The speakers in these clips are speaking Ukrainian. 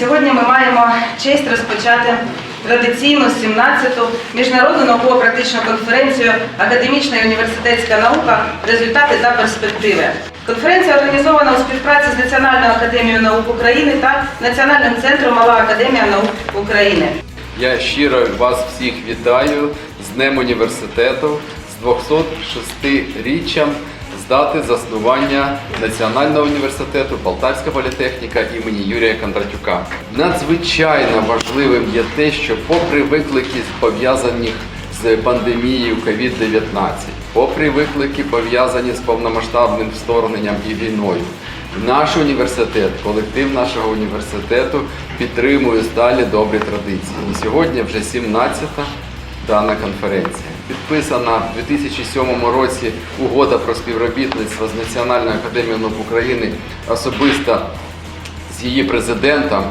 Сьогодні ми маємо честь розпочати традиційну 17-ту міжнародну науково-практичну конференцію Академічна і університетська наука. Результати та перспективи. Конференція організована у співпраці з Національною академією наук України та Національним центром Мала Академія наук України. Я щиро вас всіх вітаю з Днем університету, з 206-річчям дати заснування Національного університету Полтавська політехніка імені Юрія Кондратюка. Надзвичайно важливим є те, що попри виклики пов'язані з пандемією COVID-19, попри виклики пов'язані з повномасштабним вторгненням і війною, наш університет, колектив нашого університету підтримує далі добрі традиції. І сьогодні вже 17-та дана конференція. Підписана в 2007 році угода про співробітництво з Національною академією наук України особисто з її президентом,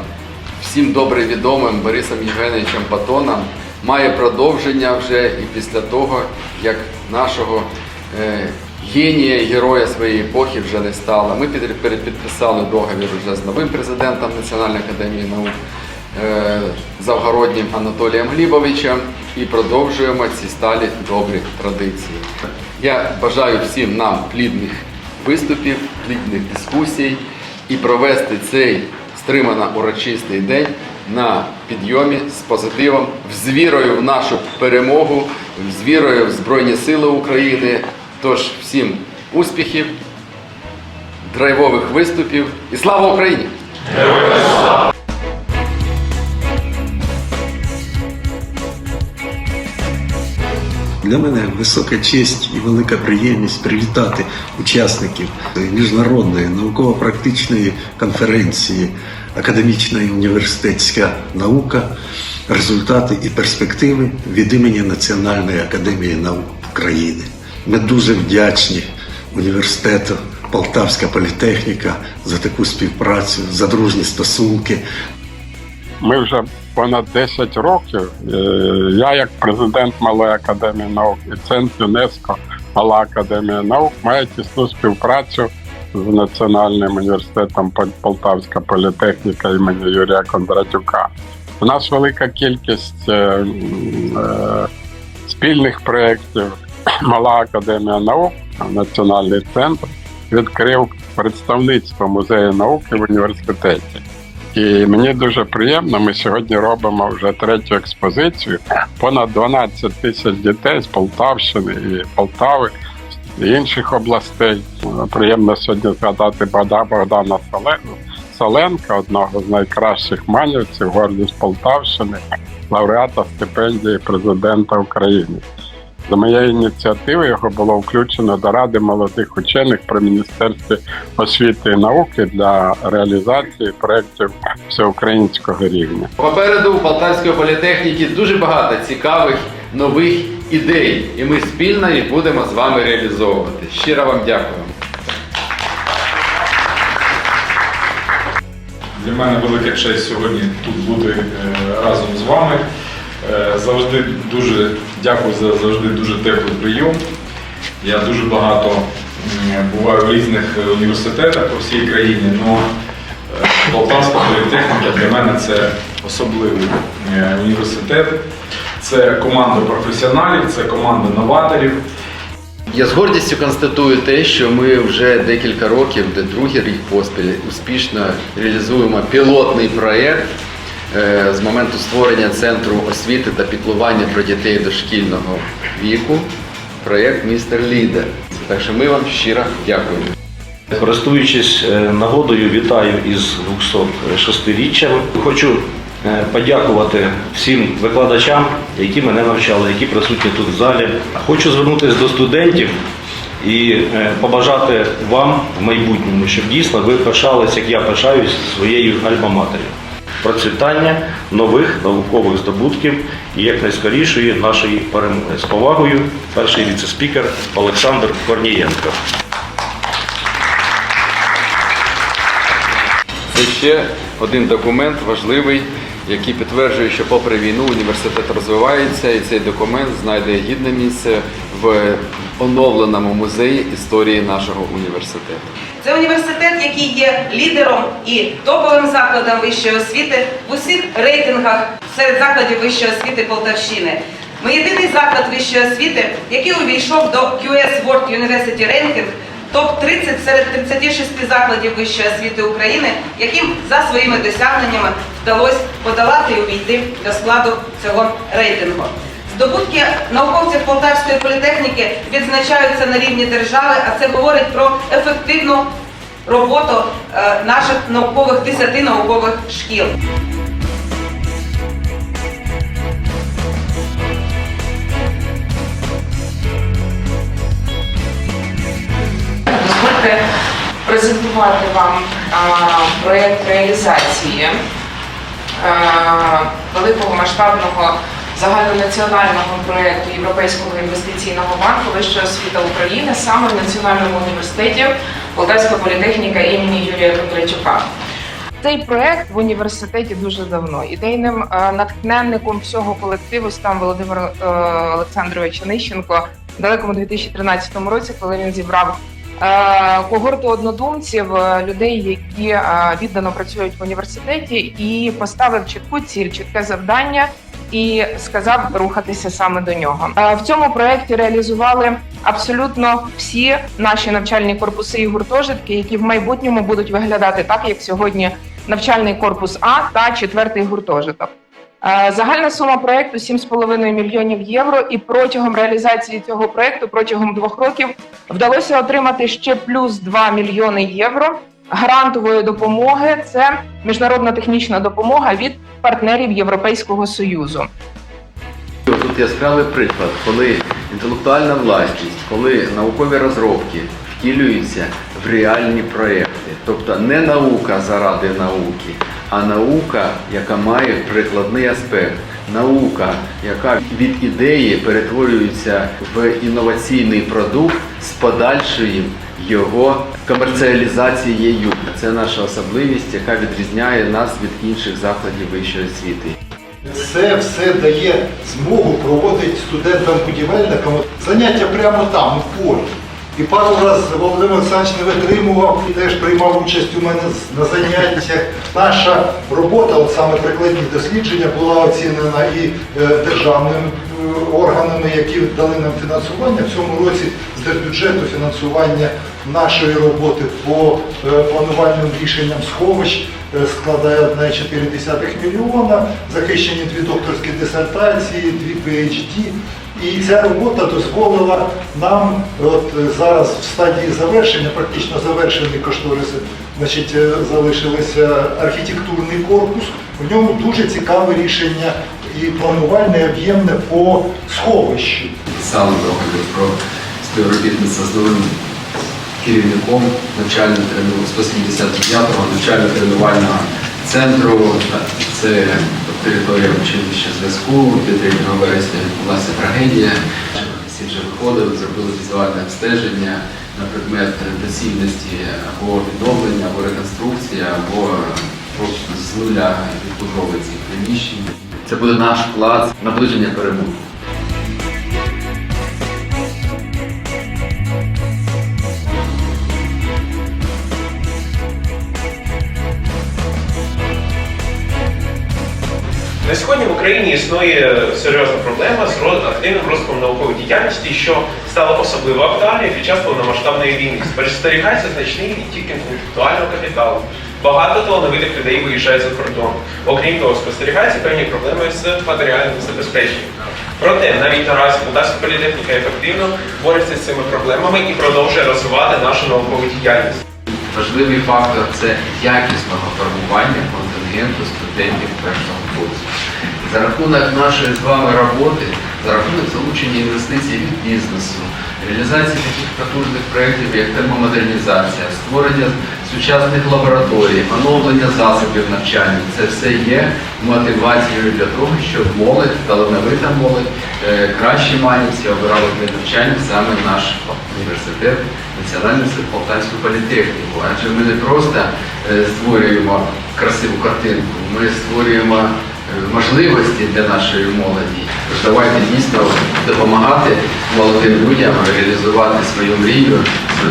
всім добре відомим Борисом Євгеновичем Патоном, має продовження вже і після того, як нашого е, генія героя своєї епохи вже не стало. Ми під- перепідписали договір вже з новим президентом Національної академії наук Завгороднім Анатолієм Глібовичем і продовжуємо ці сталі добрі традиції. Я бажаю всім нам плідних виступів, плідних дискусій і провести цей стримано урочистий день на підйомі з позитивом, з вірою в нашу перемогу, з вірою в Збройні Сили України. Тож всім успіхів, драйвових виступів і слава Україні! Для мене висока честь і велика приємність привітати учасників міжнародної науково-практичної конференції Академічна і університетська наука, результати і перспективи від імені Національної академії наук України. Ми дуже вдячні університету Полтавська політехніка за таку співпрацю, за дружні стосунки, Ми вже понад 10 років. е, Я, як президент Малої академії наук і центр ЮНЕСКО Мала академія наук, маю тісну співпрацю з Національним університетом Полтавська політехніка імені Юрія Кондратюка. У нас велика кількість е, е, спільних проєктів. Мала академія наук, Національний центр відкрив представництво музею науки в університеті. І мені дуже приємно. Ми сьогодні робимо вже третю експозицію. Понад 12 тисяч дітей з Полтавщини і Полтави інших областей. Приємно сьогодні згадати Богда Богдана Сале- Соленка, одного з найкращих манівців, гордість Полтавщини, лауреата стипендії президента України. За моєю ініціативою його було включено до Ради молодих учених при Міністерстві освіти і науки для реалізації проєктів всеукраїнського рівня. Попереду у Полтавської політехніки дуже багато цікавих нових ідей, і ми спільно їх будемо з вами реалізовувати. Щиро вам дякую. Для мене велика честь сьогодні тут бути е, разом з вами. Е, Завжди дуже дякую за завжди дуже теплий прийом. Я дуже багато буваю в різних е, університетах по всій країні, але Полтавська політехніка для мене це особливий е, університет. Це команда професіоналів, це команда новаторів. Я з гордістю констатую те, що ми вже декілька років, де другий рік поспіль, успішно реалізуємо пілотний проєкт з моменту створення центру освіти та піклування про дітей дошкільного віку. Проєкт Містер Лідер. Так що ми вам щиро дякуємо. Користуючись е, нагодою, вітаю із 206-річчям. Хочу е, подякувати всім викладачам, які мене навчали, які присутні тут в залі. Хочу звернутися до студентів і е, побажати вам в майбутньому, щоб дійсно ви пишались, як я пишаюсь своєю альма-матер'ю. Процвітання нових наукових здобутків і якнайскорішої нашої перемоги. З повагою, перший віце-спікер Олександр Корнієнко. Це ще один документ важливий, який підтверджує, що попри війну університет розвивається, і цей документ знайде гідне місце в оновленому музеї історії нашого університету. Це університет, який є лідером і топовим закладом вищої освіти в усіх рейтингах серед закладів вищої освіти Полтавщини. Ми єдиний заклад вищої освіти, який увійшов до QS World University Ranking топ-30 серед 36 закладів вищої освіти України, яким за своїми досягненнями вдалося подолати і увійти до складу цього рейтингу. Здобутки науковців Полтавської політехніки відзначаються на рівні держави, а це говорить про ефективну роботу е, наших наукових 10 наукових шкіл. Дозвольте презентувати вам проєкт реалізації великого масштабного загальнонаціонального проєкту Європейського інвестиційного банку Вища освіта України саме в Національному університеті Полтавська політехніка імені Юрія Кондратюка. Цей проект в університеті дуже давно. Ідейним е, натхненником всього колективу став Володимир е, Олександрович Онищенко в далекому 2013 році, коли він зібрав е, когорту однодумців, людей, які віддано працюють в університеті, і поставив чітку ціль, чітке завдання. І сказав рухатися саме до нього. Е, В цьому проєкті реалізували абсолютно всі наші навчальні корпуси і гуртожитки, які в майбутньому будуть виглядати так, як сьогодні навчальний корпус А та четвертий гуртожиток. Е, Загальна сума проекту 7,5 мільйонів євро. І протягом реалізації цього проекту, протягом двох років, вдалося отримати ще плюс 2 мільйони євро грантової допомоги. Це міжнародна технічна допомога від партнерів Європейського союзу. Тут яскравий приклад, коли інтелектуальна власність, коли наукові розробки втілюються в реальні проекти. Тобто не наука заради науки, а наука, яка має прикладний аспект. Наука, яка від ідеї перетворюється в інноваційний продукт з подальшою його комерціалізацією. Це наша особливість, яка відрізняє нас від інших закладів вищої освіти. Це все дає змогу проводити студентам-будівельникам заняття прямо там, у полі. І пару разів Володимир Олександрович не витримував і теж приймав участь у мене на заняттях. Наша робота, от саме прикладні дослідження, була оцінена і е, державними е, органами, які дали нам фінансування. В цьому році з держбюджету фінансування нашої роботи по е, планувальним рішенням сховищ складає 1,4 мільйона, захищені дві докторські дисертації, дві PhD. І ця робота дозволила нам от зараз в стадії завершення, практично завершені кошториси, значить, е, залишилися архітектурний корпус. В ньому дуже цікаве рішення і планувальне, об'ємне по сховищу. Саме договір про співробітництво з новим керівником навчально-тренувального 179-го навчально-тренувального центру. Це територія училища зв'язку. Під 3 вересня відбулася трагедія. Всі вже виходили, зробили візуальне обстеження на предмет доцільності або відновлення, або реконструкції, або просто з нуля відбудови цих приміщень. Це буде наш вклад наближення перемоги. На сьогодні в Україні існує серйозна проблема з активним розвитком наукової діяльності, що стало особливо актуальною під час повномасштабної війни. Спостерігається значний відтік інтелектуального капіталу. Багато талановитих людей виїжджають за кордон. Окрім того, спостерігаються певні проблеми з матеріальним забезпеченням. Проте навіть наразі Полтавська політехніка ефективно бореться з цими проблемами і продовжує розвивати нашу наукову діяльність. Важливий фактор це якісного формування За рахунок нашої з вами роботи, за рахунок залучення інвестицій від бізнесу, реалізації таких потужних проєктів, як термомодернізація, створення сучасних лабораторій, оновлення засобів навчання, це все є мотивацією для того, щоб молодь, талановита молодь, е, кращі манівці обирали для навчання саме наш університет, інститут Полтавську політехніку. Адже ми не просто е, створюємо красиву картинку, ми створюємо можливості для нашої молоді. Тож давайте дійсно допомагати молодим людям реалізувати свою мрію,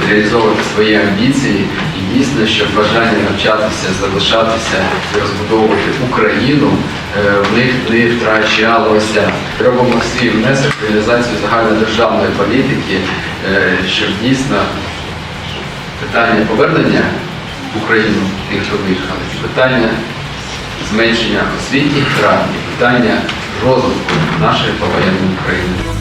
реалізовувати свої амбіції і дійсно, щоб бажання навчатися, залишатися і розбудовувати Україну е, в них не втрачалося. Робимо свій внесок в реалізацію загальнодержавної політики, е, щоб дійсно питання повернення в Україну тих, хто виїхали, питання зменшення освітніх втрат і питання розвитку нашої повоєнної України.